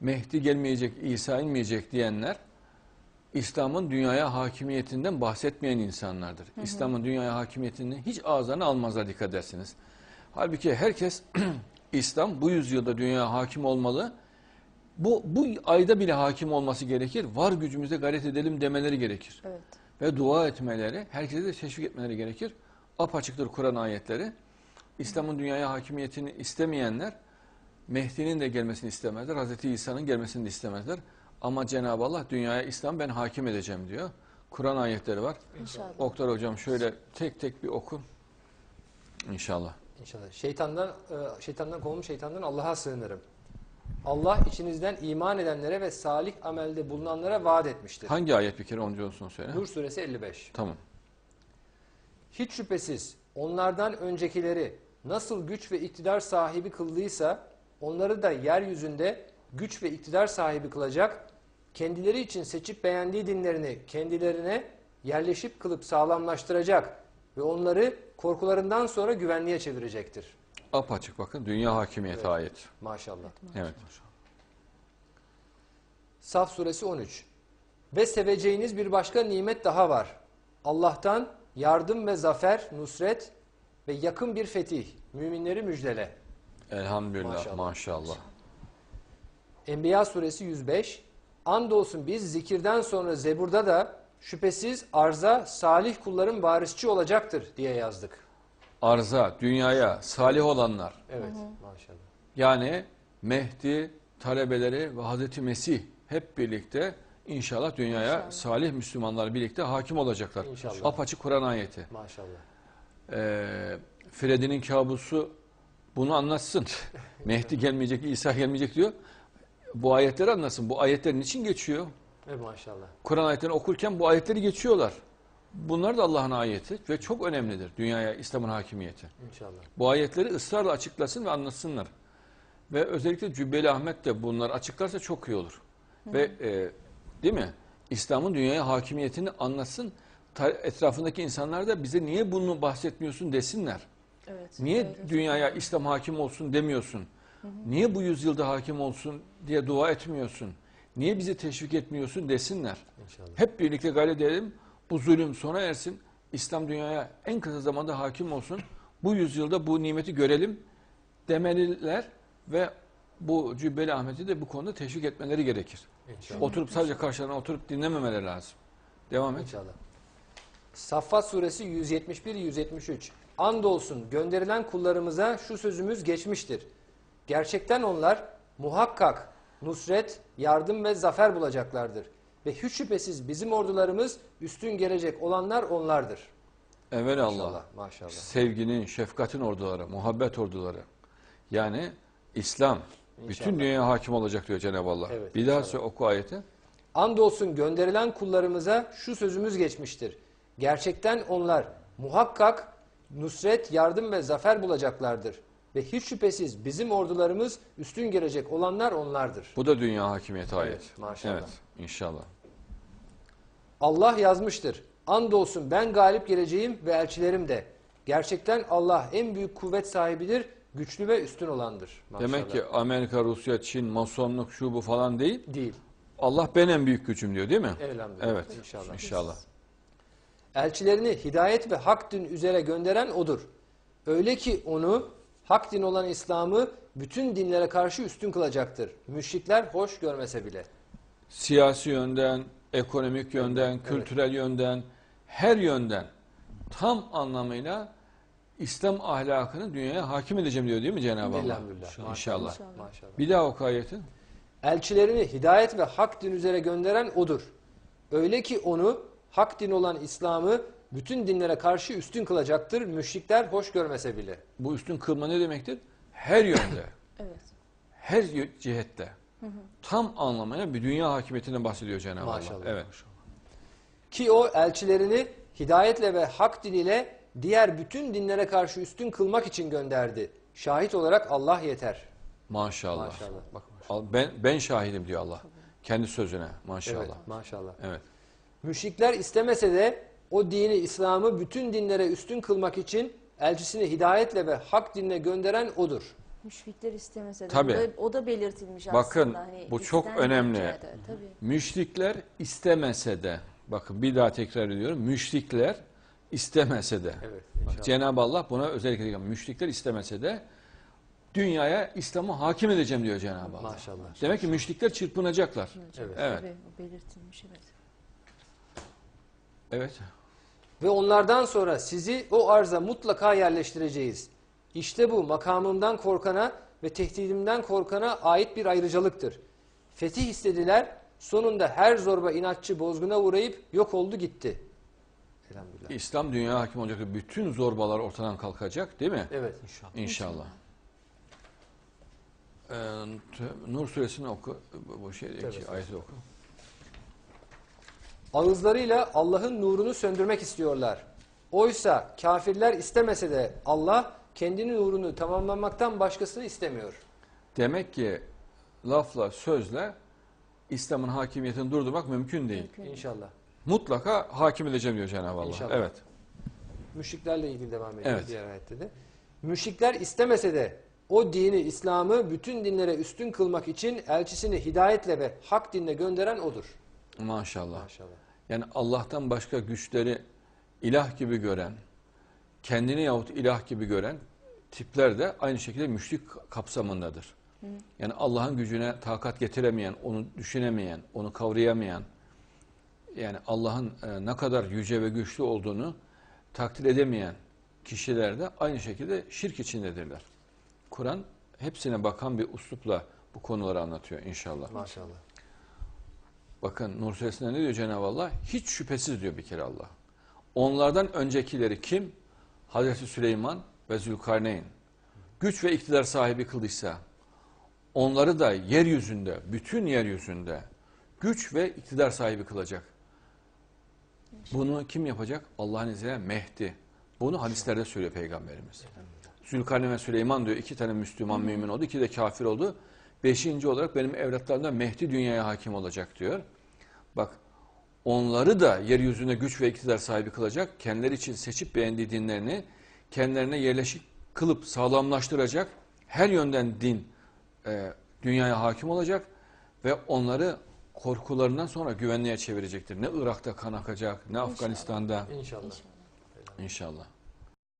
Mehdi gelmeyecek, İsa inmeyecek diyenler İslam'ın dünyaya hakimiyetinden bahsetmeyen insanlardır. İslam'ın dünyaya hakimiyetini hiç ağızlarına almazlar dikkat edersiniz. Halbuki herkes İslam bu yüzyılda dünyaya hakim olmalı. Bu, bu ayda bile hakim olması gerekir. Var gücümüze gayret edelim demeleri gerekir. Evet. Ve dua etmeleri, herkese de teşvik etmeleri gerekir. Apaçıktır Kur'an ayetleri. İslam'ın dünyaya hakimiyetini istemeyenler Mehdi'nin de gelmesini istemezler. Hazreti İsa'nın gelmesini de istemezler. Ama Cenab-ı Allah dünyaya İslam ben hakim edeceğim diyor. Kur'an ayetleri var. İnşallah. Oktar hocam şöyle tek tek bir oku. İnşallah. İnşallah. Şeytandan e, şeytandan kovulmuş şeytandan Allah'a sığınırım. Allah içinizden iman edenlere ve salih amelde bulunanlara vaat etmiştir. Hangi ayet bir kere onca olsun söyle. Nur suresi 55. Tamam. Hiç şüphesiz onlardan öncekileri nasıl güç ve iktidar sahibi kıldıysa onları da yeryüzünde güç ve iktidar sahibi kılacak, kendileri için seçip beğendiği dinlerini kendilerine yerleşip kılıp sağlamlaştıracak ve onları korkularından sonra güvenliğe çevirecektir. Apaçık bakın dünya hakimiyeti Evet. ayet. Maşallah. Evet. Saf suresi 13. Ve seveceğiniz bir başka nimet daha var. Allah'tan yardım ve zafer, nusret ve yakın bir fetih. Müminleri müjdele. Elhamdülillah Maşallah. maşallah. Enbiya suresi 105. Andolsun biz zikirden sonra Zebur'da da şüphesiz arza salih kulların varisçi olacaktır diye yazdık. Arza, dünyaya salih olanlar Evet maşallah. yani Mehdi talebeleri ve Hazreti Mesih hep birlikte inşallah dünyaya İnşallah. salih Müslümanlar birlikte hakim olacaklar. İnşallah. Apaçık Kur'an ayeti. Maşallah. Ee, Freddy'nin kabusu bunu anlatsın. Mehdi gelmeyecek, İsa gelmeyecek diyor. Bu ayetleri anlasın. Bu ayetlerin için geçiyor. Ve maşallah. Kur'an ayetlerini okurken bu ayetleri geçiyorlar. Bunlar da Allah'ın ayeti ve çok önemlidir dünyaya İslam'ın hakimiyeti. İnşallah. Bu ayetleri ısrarla açıklasın ve anlatsınlar. Ve özellikle Cübbeli Ahmet de bunları açıklarsa çok iyi olur. Ve e, değil mi? İslam'ın dünyaya hakimiyetini anlatsın. Etrafındaki insanlar da bize niye bunu bahsetmiyorsun desinler. Evet. Niye öyle. dünyaya İslam hakim olsun demiyorsun? Niye bu yüzyılda hakim olsun diye dua etmiyorsun? Niye bizi teşvik etmiyorsun desinler. İnşallah. Hep birlikte gayret edelim. Bu zulüm sona ersin. İslam dünyaya en kısa zamanda hakim olsun. Bu yüzyılda bu nimeti görelim demeliler ve bu Cübbeli Ahmet'i de bu konuda teşvik etmeleri gerekir. İnşallah. Oturup sadece karşılarına oturup dinlememeleri lazım. Devam et. İnşallah. Saffat suresi 171-173. Andolsun gönderilen kullarımıza şu sözümüz geçmiştir. Gerçekten onlar muhakkak nusret, yardım ve zafer bulacaklardır. Ve hiç şüphesiz bizim ordularımız üstün gelecek olanlar onlardır. Evelallah. Maşallah, maşallah. Sevginin, şefkatin orduları, muhabbet orduları. Yani İslam bütün İnşallah. dünyaya hakim olacak diyor Cenab-ı Allah. Evet, bir daha söyle oku ayeti. Andolsun gönderilen kullarımıza şu sözümüz geçmiştir. Gerçekten onlar muhakkak nusret, yardım ve zafer bulacaklardır. Ve hiç şüphesiz bizim ordularımız üstün gelecek olanlar onlardır. Bu da dünya hakimiyeti Evet, ayet. maşallah. Evet, inşallah. Allah yazmıştır. Andolsun ben galip geleceğim ve elçilerim de. Gerçekten Allah en büyük kuvvet sahibidir, güçlü ve üstün olandır. Maşallah. Demek ki Amerika, Rusya, Çin, masonluk şu bu falan değil. değil. Allah ben en büyük gücüm diyor değil mi? Elhamdülillah. Evet. İnşallah. İnşallah. Elçilerini hidayet ve hak din üzere gönderen odur. Öyle ki onu hak din olan İslam'ı bütün dinlere karşı üstün kılacaktır. Müşrikler hoş görmese bile. Siyasi yönden, ekonomik yönden, kültürel yönden, her yönden tam anlamıyla İslam ahlakını dünyaya hakim edeceğim diyor değil mi Cenab-ı Allah? İnşallah. İnşallah. Maşallah. Bir daha oku ayeti. Elçilerini hidayet ve hak din üzere gönderen odur. Öyle ki onu hak din olan İslam'ı bütün dinlere karşı üstün kılacaktır. Müşrikler hoş görmese bile. Bu üstün kılma ne demektir? Her yönde, Evet. her cihette. Tam anlamıyla bir dünya hakimiyetinden bahsediyor Cenab-ı Allah. Maşallah. Evet. Ki o elçilerini hidayetle ve hak din ile diğer bütün dinlere karşı üstün kılmak için gönderdi. Şahit olarak Allah yeter. Maşallah. Maşallah. Bak Al- Ben ben şahidim diyor Allah. Kendi sözüne. Maşallah. Evet, maşallah. Evet. Müşrikler istemese de o dini İslam'ı bütün dinlere üstün kılmak için elçisini hidayetle ve hak dinle gönderen odur. Müşrikler istemese de Tabii. o da, o da belirtilmiş Bakın, aslında. Hani bu çok önemli. Mekke'de, Tabii. Müşrikler istemese de, bakın bir daha tekrar ediyorum, müşrikler istemese de. Evet. Cenab-ı Allah buna özellikle diyor, müşrikler istemese de dünyaya İslam'ı hakim edeceğim diyor Cenab-ı Allah. Maşallah. Demek ki müşrikler çırpınacaklar. Evet. Evet. Tabii, o belirtilmiş evet. Evet. Ve onlardan sonra sizi o arza mutlaka yerleştireceğiz. İşte bu makamımdan korkana ve tehdidimden korkana ait bir ayrıcalıktır. Fetih istediler, sonunda her zorba inatçı bozguna uğrayıp yok oldu gitti. Elhamdülillah. İslam dünyaya hakim olacak. Bütün zorbalar ortadan kalkacak değil mi? Evet inşallah. İnşallah. Ee, Nur suresini oku. Bu- şey ayeti oku. Ağızlarıyla Allah'ın nurunu söndürmek istiyorlar. Oysa kafirler istemese de Allah kendi nurunu tamamlamaktan başkasını istemiyor. Demek ki lafla, sözle İslam'ın hakimiyetini durdurmak mümkün değil. Mümkün. İnşallah. Mutlaka hakim edeceğim diyor Cenab-ı Allah. İnşallah. Evet. Müşriklerle ilgili devam ediyor Evet. diğer ayette de. Müşrikler istemese de o dini, İslam'ı bütün dinlere üstün kılmak için elçisini hidayetle ve hak dinle gönderen odur. Maşallah. Maşallah. Yani Allah'tan başka güçleri ilah gibi gören, kendini yahut ilah gibi gören tipler de aynı şekilde müşrik kapsamındadır. Yani Allah'ın gücüne takat getiremeyen, onu düşünemeyen, onu kavrayamayan, yani Allah'ın e, ne kadar yüce ve güçlü olduğunu takdir edemeyen kişiler de aynı şekilde şirk içindedirler. Kur'an hepsine bakan bir uslupla bu konuları anlatıyor inşallah. Maşallah. Bakın Nur Suresi'nde ne diyor Cenab-ı Allah? Hiç şüphesiz diyor bir kere Allah. Onlardan öncekileri kim? Hazreti Süleyman ve Zülkarneyn. Güç ve iktidar sahibi kıldıysa onları da yeryüzünde, bütün yeryüzünde güç ve iktidar sahibi kılacak. Bunu kim yapacak? Allah'ın izniyle Mehdi. Bunu hadislerde söylüyor Peygamberimiz. Zülkarneyn ve Süleyman diyor iki tane Müslüman mümin oldu, iki de kafir oldu. Beşinci olarak benim evlatlarımdan Mehdi dünyaya hakim olacak diyor. Bak onları da yeryüzünde güç ve iktidar sahibi kılacak. Kendileri için seçip beğendiği dinlerini kendilerine yerleşik kılıp sağlamlaştıracak. Her yönden din e, dünyaya hakim olacak ve onları korkularından sonra güvenliğe çevirecektir. Ne Irak'ta kan akacak, ne Afganistan'da İnşallah. İnşallah. inşallah.